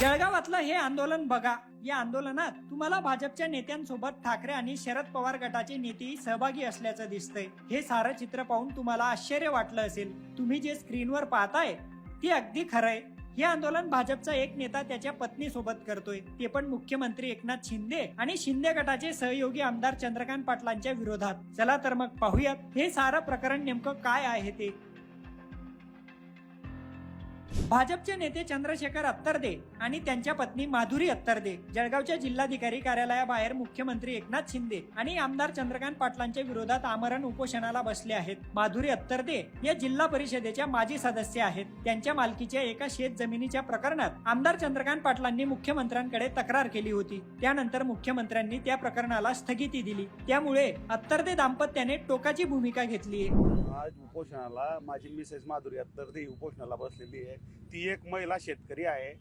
जळगावातलं हे आंदोलन बघा. या आंदोलनात तुम्हाला भाजपच्या नेत्यांसोबत ठाकरे आणि शरद पवार गटाचे नेतेही सहभागी असल्याचं दिसतंय. हे सारं चित्र पाहून तुम्हाला आश्चर्य वाटलं असेल. तुम्ही जे स्क्रीनवर पाहताय ते अगदी खरंय. हे आंदोलन भाजपचा एक नेता त्याच्या पत्नी सोबत करतोय. ते पण मुख्यमंत्री एकनाथ शिंदे आणि शिंदे गटाचे सहयोगी आमदार चंद्रकांत पाटलांच्या विरोधात. चला तर मग पाहूयात हे सारं प्रकरण नेमकं काय आहे ते? भाजपचे नेते चंद्रशेखर अत्तरदे आणि त्यांच्या पत्नी माधुरी अत्तरदे जळगावच्या जिल्हाधिकारी कार्यालयाबाहेर मुख्यमंत्री एकनाथ शिंदे आणि आमदार चंद्रकांत पाटलांच्या विरोधात आमरण उपोषणाला बसले आहेत. माधुरी अत्तरदे या जिल्हा परिषदेच्या माजी सदस्य आहेत. त्यांच्या मालकीच्या एका शेत जमिनीच्या प्रकरणात आमदार चंद्रकांत पाटलांनी मुख्यमंत्र्यांकडे तक्रार केली होती. त्यानंतर मुख्यमंत्र्यांनी त्या प्रकरणाला स्थगिती दिली. त्यामुळे अत्तरदे दाम्पत्याने टोकाची भूमिका घेतली आहे. आज उपोषणाला माझी मिसेस माधुरी अत्तर ती उपोषणाला बसलेली आहे. ती एक महिला शेतकरी आहे.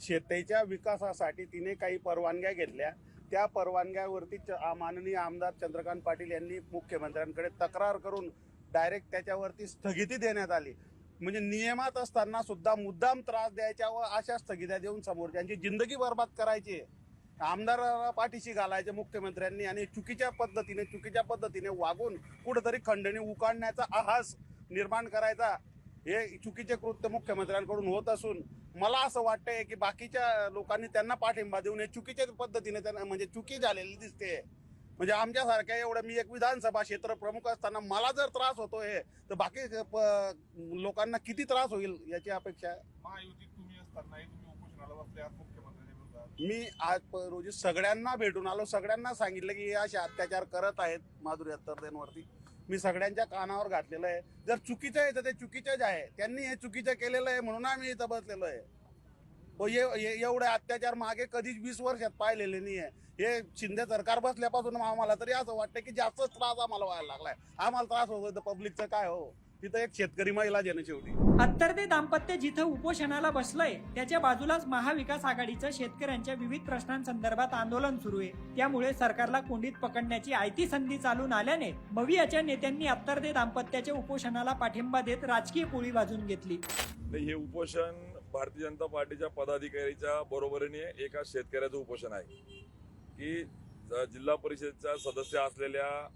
शेतीच्या विकासासाठी तिने काही परवानग्या घेतल्या. त्या परवानग्यावरती च- माननीय आमदार चंद्रकांत पाटील यांनी मुख्यमंत्र्यांकडे तक्रार करून डायरेक्ट त्याच्यावरती स्थगिती देण्यात आली. म्हणजे नियमात असताना सुद्धा मुद्दाम त्रास द्यायच्या व अशा स्थगित्या देऊन समोरच्यांची जिंदगी बर्बाद करायची आहे. आमदाराला पाठीशी घालायचे मुख्यमंत्र्यांनी आणि चुकीच्या पद्धतीने चुकीच्या पद्धतीने वागून कुठेतरी खंडणी उकाडण्याचा आहास निर्माण करायचा हे चुकीचे कृत्य मुख्यमंत्र्यांकडून होत असून मला असं वाटतंय की बाकीच्या लोकांनी त्यांना पाठिंबा देऊन हे चुकीच्या पद्धतीने त्यांना म्हणजे चुकी झालेली दिसते. म्हणजे आमच्यासारख्या एवढं मी एक विधानसभा क्षेत्र प्रमुख असताना मला जर त्रास होतोय तर बाकी प- लोकांना किती त्रास होईल याची अपेक्षा आहे? महायुतीत तुम्ही असताना मी आज रोजी सगळ्यांना भेटून आलो. सगळ्यांना सांगितलं की हे असे अत्याचार करत आहेत माधुरी अत्तरदेंवरती मी सगळ्यांच्या कानावर घातलेलं आहे. जर चुकीचं आहे तर ते चुकीचंच आहे. त्यांनी हे चुकीचं केलेलं आहे म्हणून आम्ही इथं बसलेलो आहे. हो ये- ये- एवढे अत्याचार मागे कधीच वीस वर्षात पाहिलेले नाही आहे हे शिंदे सरकार बसल्यापासून आम्हाला तरी असं वाटतं की जास्तच त्रास आम्हाला व्हायला लागलाय. आम्हाला त्रास होतो तर पब्लिकचं काय हो? तिथं एक शेतकरी महिला आहे ना शेवटी अत्तरदे दाम्पत्य जिथं उपोषणाला बसलंय त्याच्या बाजूलाच महाविकास आघाडीचं शेतकऱ्यांच्या विविध प्रश्नांसंदर्भात आंदोलन सुरू आहे. त्यामुळे सरकारला कोंडीत पकडण्याची आयती संधी चालून आल्याने भवियाच्या नेत्यांनी अत्तरदे दाम्पत्याच्या उपोषणाला पाठिंबा देत राजकीय पोळी वाजून घेतली. नाही हे उपोषण भारतीय जनता पार्टीच्या पदाधिकारीच्या बरोबरीने एका शेतकऱ्याचं उपोषण आहे. की ज- जिल्हा परिषदेच्या सदस्य असलेल्या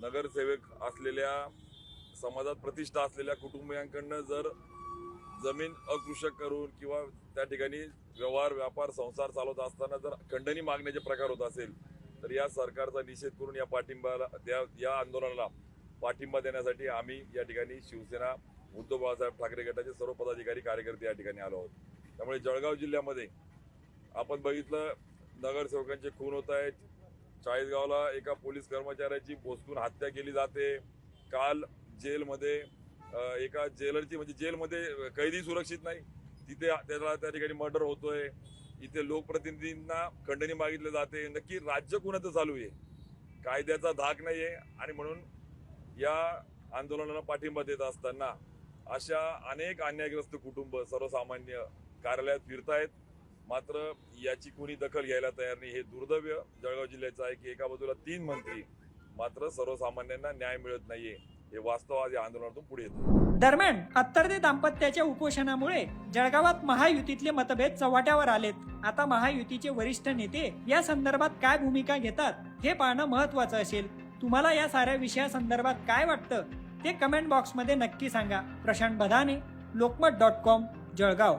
नगरसेवक असलेल्या समाजात प्रतिष्ठा असलेल्या कुटुंबियांकडनं जर जमीन अकृषक करून किंवा त्या ठिकाणी व्यवहार व्यापार संसार चालवत असताना जर खंडणी मागण्याचे प्रकार होत असेल तर या सरकारचा निषेध करून या पाठिंबाला त्या या आंदोलनाला पाठिंबा देण्यासाठी आम्ही या ठिकाणी शिवसेना उद्धव बाळासाहेब ठाकरे गटाचे सर्व पदाधिकारी कार्यकर्ते या ठिकाणी आलो आहोत. त्यामुळे जळगाव जिल्ह्यामध्ये आपण बघितलं नगरसेवकांचे खून होत आहेत. चाळीसगावला एका पोलीस कर्मचाऱ्याची पोचकून हत्या केली जाते. काल जेलमध्ये एका जेलरची म्हणजे जेलमध्ये कैदी सुरक्षित नाही. तिथे त्याला त्या ठिकाणी मर्डर होतोय. इथे लोकप्रतिनिधींना खंडणी मागितले जाते. नक्की राज्य कुणाचं चालू आहे? कायद्याचा धाक नाहीये. आणि म्हणून या आंदोलनाला पाठिंबा देत असताना अशा अनेक अन्यायग्रस्त कुटुंब सर्वसामान्य कार्यालयात फिरतायत. मात्र याची कोणी दखल घ्यायला तयार नाही हे दुर्दैव्य जळगाव जिल्ह्याचं आहे की एका बाजूला तीन मंत्री मात्र सर्वसामान्यांना न्याय मिळत नाहीये. हे वास्तव आज या आंदोलनातून पुढे येतो. दरम्यान अत्तरदे दाम्पत्याच्या उपोषणामुळे जळगावात महायुतीतले मतभेद चव्हाट्यावर आलेत. आता महायुतीचे वरिष्ठ नेते या संदर्भात काय भूमिका घेतात हे पाहणं महत्वाचं असेल. तुम्हाला या साऱ्या विषयासंदर्भात काय वाटतं? ते कमेंट बॉक्समध्ये नक्की सांगा. प्रशांत बधाने लोकमत डॉट कॉम जळगाव.